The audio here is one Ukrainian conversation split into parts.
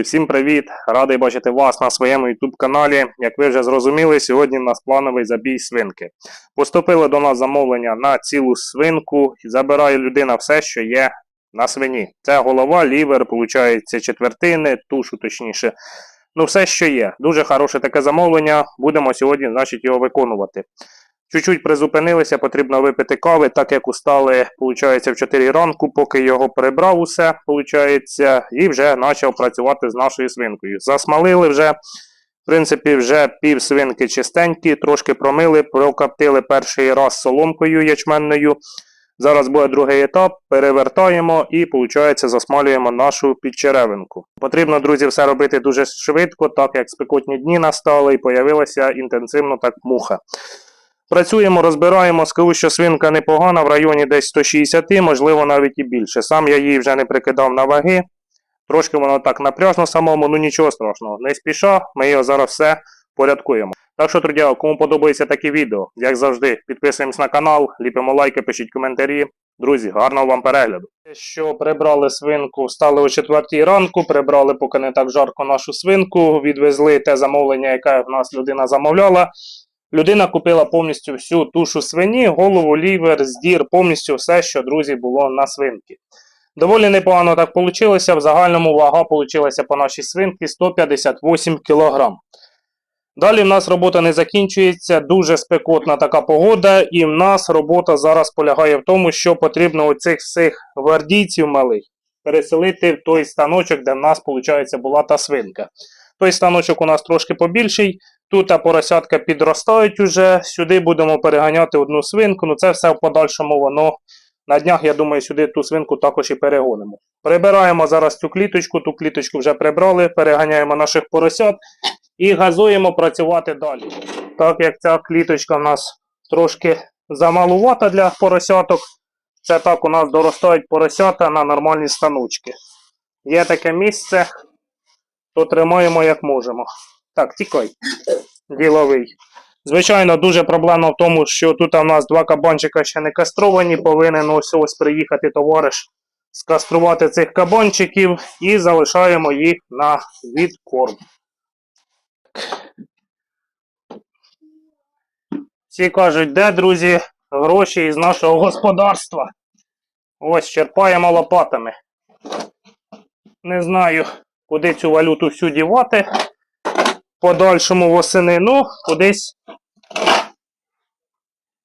Друзі, всім привіт! Радий бачити вас на своєму YouTube каналі. Як ви вже зрозуміли, сьогодні в нас плановий забій свинки. Поступило до нас замовлення на цілу свинку і забирає людина все, що є на свині. Це голова, лівер, виходить, четвертини, тушу точніше. Ну, все, що є. Дуже хороше таке замовлення. Будемо сьогодні, значить, його виконувати. Чуть-чуть призупинилися, потрібно випити кави, так як устали, виходить, в 4 ранку, поки його прибрав усе, виходить, і вже почав працювати з нашою свинкою. Засмалили вже, в принципі, вже пів свинки чистенькі, трошки промили, прокоптили перший раз соломкою ячменною. Зараз буде другий етап, перевертаємо і, виходить, засмалюємо нашу підчеревинку. Потрібно, друзі, все робити дуже швидко, так як спекотні дні настали і появилася інтенсивно так муха. Працюємо, розбираємо, скажу, що свинка непогана, в районі десь 160, можливо, навіть і більше. Сам я її вже не прикидав на ваги. Трошки воно так напряжно самому, ну нічого страшного. Не спіша, ми його зараз все порядкуємо. Так що, друзі, кому подобається таке відео, як завжди, підписуємось на канал, ліпимо лайки, пишіть коментарі. Друзі, гарного вам перегляду. Що прибрали свинку, стали о 4 ранку, прибрали, поки не так жарко нашу свинку, відвезли те замовлення, яке в нас людина замовляла. Людина купила повністю всю тушу свині, голову, лівер, здір, повністю все, що, друзі, було на свинки. Доволі непогано так вийшло. В загальному вага вийшла по нашій свинці 158 кг. Далі в нас робота не закінчується, дуже спекотна така погода, і в нас робота зараз полягає в тому, що потрібно оцих всіх гвардійців малих переселити в той станочок, де в нас, виходить, була та свинка. Той станочок у нас трошки побільший. Тут поросятка підростають уже. Сюди будемо переганяти одну свинку. Ну це все в подальшому воно. На днях, я думаю, сюди ту свинку також і перегонимо. Прибираємо зараз цю кліточку, ту кліточку вже прибрали, переганяємо наших поросят і газуємо працювати далі. Так як ця кліточка в нас трошки замалувата для поросяток, це так у нас доростають поросята на нормальні станочки. Є таке місце, то тримаємо як можемо. Так, тікай. Діловий. Звичайно, дуже проблема в тому, що тут у нас два кабанчика ще не кастровані. Повинен ось ось приїхати товариш скаструвати цих кабанчиків і залишаємо їх на відкорм. Всі кажуть, де, друзі, гроші із нашого господарства. Ось черпаємо лопатами. Не знаю, куди цю валюту всю дівати подальшому восени, ну, кудись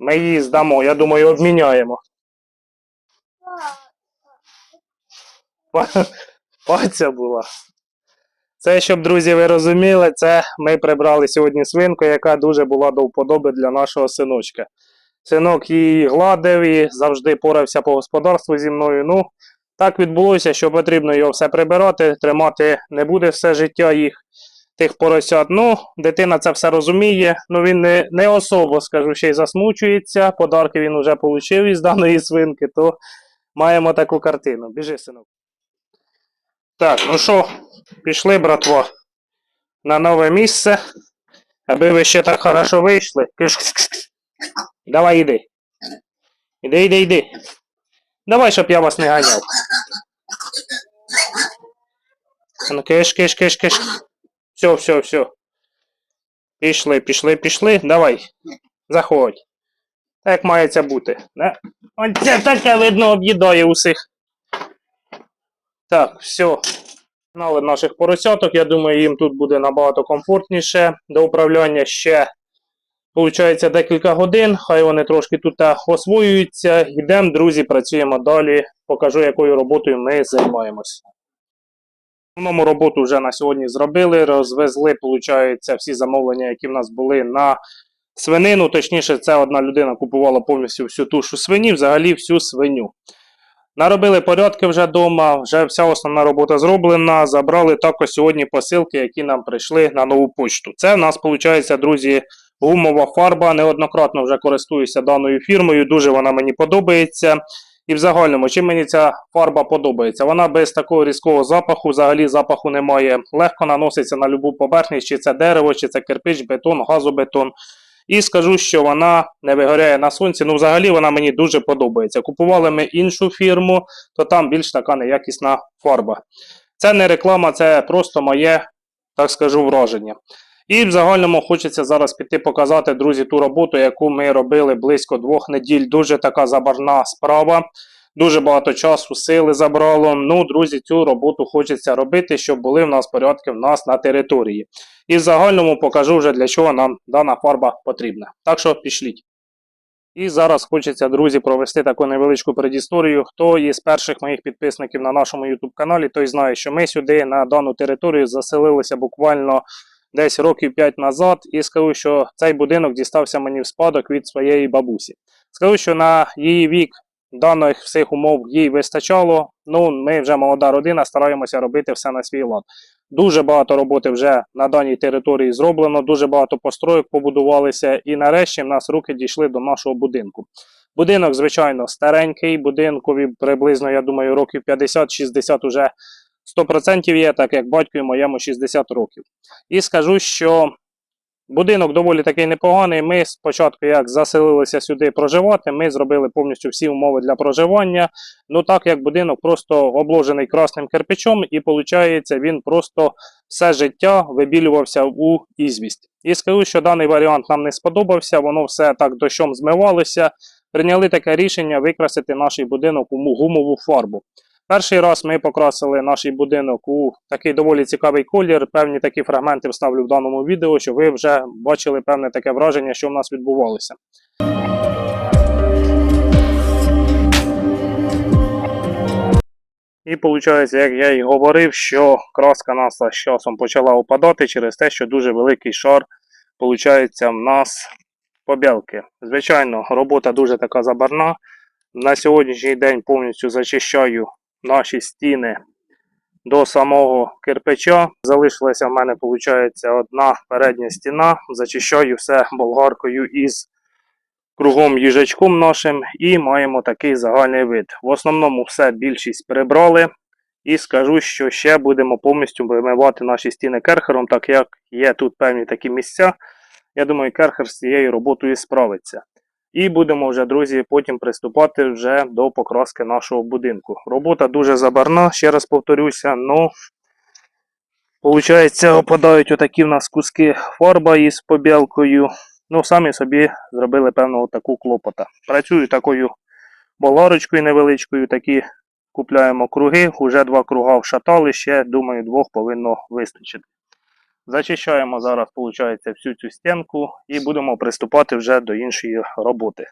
ми її здамо, я думаю, обміняємо. Паця була. Це, щоб, друзі, ви розуміли, це ми прибрали сьогодні свинку, яка дуже була до вподоби для нашого синочка. Синок її гладив і завжди порався по господарству зі мною. Ну, так відбулося, що потрібно його все прибирати, тримати не буде все життя їх тих поросят. Ну, дитина це все розуміє. Ну він не, не особо, скажу, ще й засмучується. Подарки він вже отримав із даної свинки, то маємо таку картину. Біжи, синок. Так, ну що, пішли, братво, на нове місце. Аби ви ще так хорошо вийшли. Давай іди. Іди, іди, іди. Давай, щоб я вас не ганяв. Ну, киш, киш, киш, киш. Все, все, все. Пішли, пішли, пішли. Давай. Заходь. Так має це бути. Да? Оце таке видно об'їдає усіх. Так, все. Знали наших поросяток. Я думаю, їм тут буде набагато комфортніше. До управління ще, виходить, декілька годин. Хай вони трошки тут освоюються. Йдемо, друзі, працюємо далі. Покажу, якою роботою ми займаємось. Основному роботу вже на сьогодні зробили, розвезли, виходить, всі замовлення, які в нас були на свинину. Точніше, це одна людина купувала повністю всю тушу свині, взагалі всю свиню. Наробили порядки вже вдома, вже вся основна робота зроблена. Забрали також сьогодні посилки, які нам прийшли на нову почту. Це в нас, виходить, друзі, гумова фарба. Неоднократно вже користуюся даною фірмою, дуже вона мені подобається. І в загальному, чим мені ця фарба подобається? Вона без такого різкого запаху, взагалі запаху немає. Легко наноситься на любу поверхність, чи це дерево, чи це кирпич, бетон, газобетон. І скажу, що вона не вигоряє на сонці. Ну, взагалі вона мені дуже подобається. Купували ми іншу фірму, то там більш така неякісна фарба. Це не реклама, це просто моє, так скажу, враження. І в загальному хочеться зараз піти показати, друзі, ту роботу, яку ми робили близько двох неділь. Дуже така забарна справа. Дуже багато часу, сили забрало. Ну, друзі, цю роботу хочеться робити, щоб були в нас порядки в нас на території. І в загальному покажу вже для чого нам дана фарба потрібна. Так що пішліть. І зараз хочеться, друзі, провести таку невеличку предісторію. Хто із перших моїх підписників на нашому YouTube каналі, той знає, що ми сюди на дану територію заселилися буквально десь років 5 назад. І скажу, що цей будинок дістався мені в спадок від своєї бабусі. Скажу, що на її вік даних всіх умов їй вистачало. Ну, ми вже молода родина, стараємося робити все на свій лад. Дуже багато роботи вже на даній території зроблено, дуже багато построїк побудувалися, і нарешті в нас руки дійшли до нашого будинку. Будинок, звичайно, старенький, будинкові приблизно, я думаю, років 50-60 уже 100% є, так як батькові моєму 60 років. І скажу, що будинок доволі такий непоганий. Ми спочатку, як заселилися сюди проживати, ми зробили повністю всі умови для проживання. Ну так як будинок просто обложений красним кирпичом, і виходить, він просто все життя вибілювався у ізвість. І скажу, що даний варіант нам не сподобався, воно все так дощом змивалося. Прийняли таке рішення викрасити наш будинок у гумову фарбу. Перший раз ми покрасили наш будинок у такий доволі цікавий колір. Певні такі фрагменти вставлю в даному відео, щоб ви вже бачили певне таке враження, що в нас відбувалося. І виходить, як я і говорив, що краска нас з часом почала опадати через те, що дуже великий шар виходить в нас побілки. Звичайно, робота дуже така забарна. На сьогоднішній день повністю зачищаю наші стіни до самого кирпича. Залишилася в мене, виходить, одна передня стіна. Зачищаю все болгаркою із кругом їжачком нашим і маємо такий загальний вид. В основному все більшість прибрали. І скажу, що ще будемо повністю вимивати наші стіни керхером, так як є тут певні такі місця. Я думаю, керхер з цією роботою справиться. І будемо вже, друзі, потім приступати вже до покраски нашого будинку. Робота дуже забарна, ще раз повторюся, ну, виходить, опадають отакі в нас куски фарба із побілкою. Ну, самі собі зробили певну таку клопота. Працюю такою болгарочкою невеличкою, такі купляємо круги, уже два круга вшатали, ще, думаю, двох повинно вистачити. Зачищаємо зараз, виходить, всю цю стінку і будемо приступати вже до іншої роботи.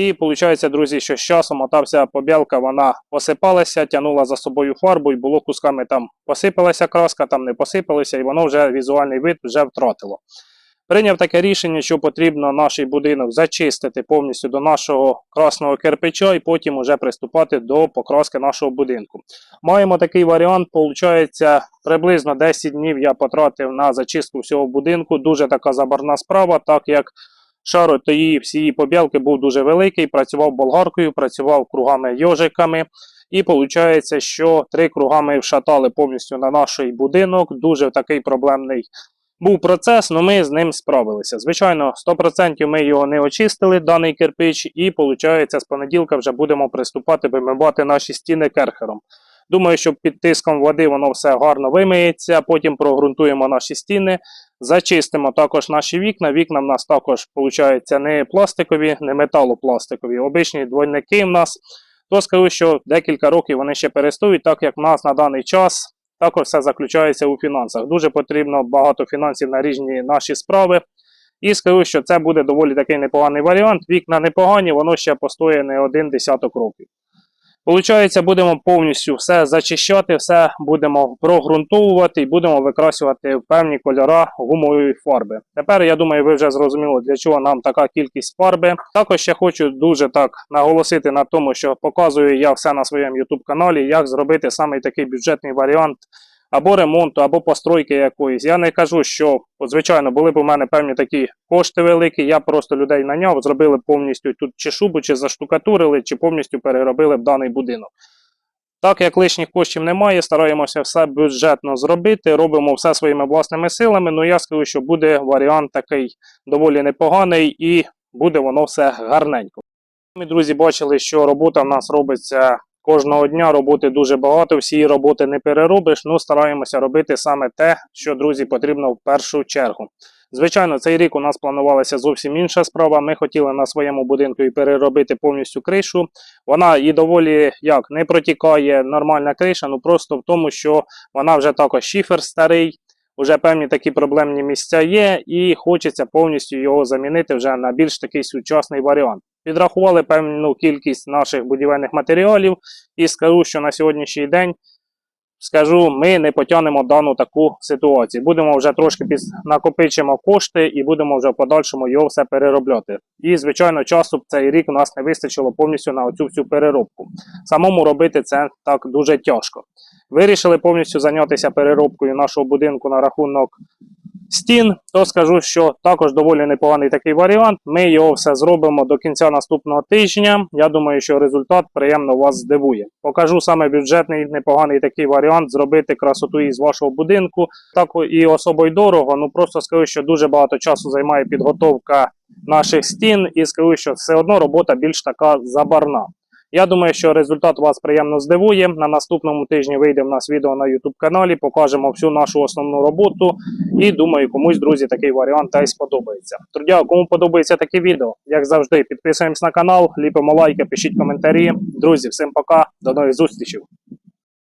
І виходить, друзі, що з часом ота вся побілка вона посипалася, тягнула за собою фарбу, і було кусками там посипалася краска, там не посипалася, і воно вже візуальний вид вже втратило. Прийняв таке рішення, що потрібно наш будинок зачистити повністю до нашого красного кирпича і потім вже приступати до покраски нашого будинку. Маємо такий варіант, виходить, приблизно 10 днів я потратив на зачистку всього будинку. Дуже така забарна справа, так як шару тої всієї побілки був дуже великий, працював болгаркою, працював кругами йожиками. І виходить, що три круга ми вшатали повністю на наш будинок. Дуже такий проблемний Був процес, але ми з ним справилися. Звичайно, 100% ми його не очистили, даний кирпич, і виходить, з понеділка вже будемо приступати вимивати наші стіни керхером. Думаю, що під тиском води воно все гарно вимиється, потім прогрунтуємо наші стіни, зачистимо також наші вікна. Вікна в нас також, виходить, не пластикові, не металопластикові, обичні двойники в нас. То скажу, що декілька років вони ще перестають, так як в нас на даний час також все заключається у фінансах. Дуже потрібно багато фінансів на різні наші справи. І скажу, що це буде доволі такий непоганий варіант. Вікна непогані, воно ще постоє не один десяток років. Получається, будемо повністю все зачищати, все будемо прогрунтовувати і будемо викрасувати певні кольори гумової фарби. Тепер я думаю, ви вже зрозуміли, для чого нам така кількість фарби. Також я хочу дуже так наголосити на тому, що показую я все на своєму YouTube каналі, як зробити саме такий бюджетний варіант або ремонту, або постройки якоїсь. Я не кажу, що звичайно були б у мене певні такі кошти великі. Я просто людей наняв, зробили повністю тут чи шубу, чи заштукатурили, чи повністю переробили б даний будинок. Так як лишніх коштів немає, стараємося все бюджетно зробити, робимо все своїми власними силами. Ну я скажу, що буде варіант такий доволі непоганий і буде воно все гарненько. Ми, друзі, бачили, що робота в нас робиться кожного дня. Роботи дуже багато, всі роботи не переробиш. Ну стараємося робити саме те, що друзі потрібно в першу чергу. Звичайно, цей рік у нас планувалася зовсім інша справа. Ми хотіли на своєму будинку і переробити повністю кришу. Вона і доволі як не протікає нормальна криша, ну просто в тому, що вона вже також шифер старий. Вже певні такі проблемні місця є, і хочеться повністю його замінити вже на більш такий сучасний варіант. Підрахували певну кількість наших будівельних матеріалів, і скажу, що на сьогоднішній день скажу, ми не потягнемо дану таку ситуацію. Будемо вже трошки піс... накопичимо кошти і будемо вже в подальшому його все переробляти. І, звичайно, часу цей рік у нас не вистачило повністю на оцю всю переробку. Самому робити це так дуже тяжко. Вирішили повністю зайнятися переробкою нашого будинку на рахунок стін, то скажу, що також доволі непоганий такий варіант. Ми його все зробимо до кінця наступного тижня. Я думаю, що результат приємно вас здивує. Покажу саме бюджетний непоганий такий варіант зробити красоту із вашого будинку. Так і особо дорого. Ну просто скажу, що дуже багато часу займає підготовка наших стін, і скажу, що все одно робота більш така забарна. Я думаю, що результат вас приємно здивує. На наступному тижні вийде в нас відео на YouTube каналі, покажемо всю нашу основну роботу. І думаю, комусь, друзі, такий варіант та й сподобається. Друзі, кому подобається таке відео, як завжди, підписуємось на канал, ліпимо лайки, пишіть коментарі. Друзі, всім пока, до нових зустрічей.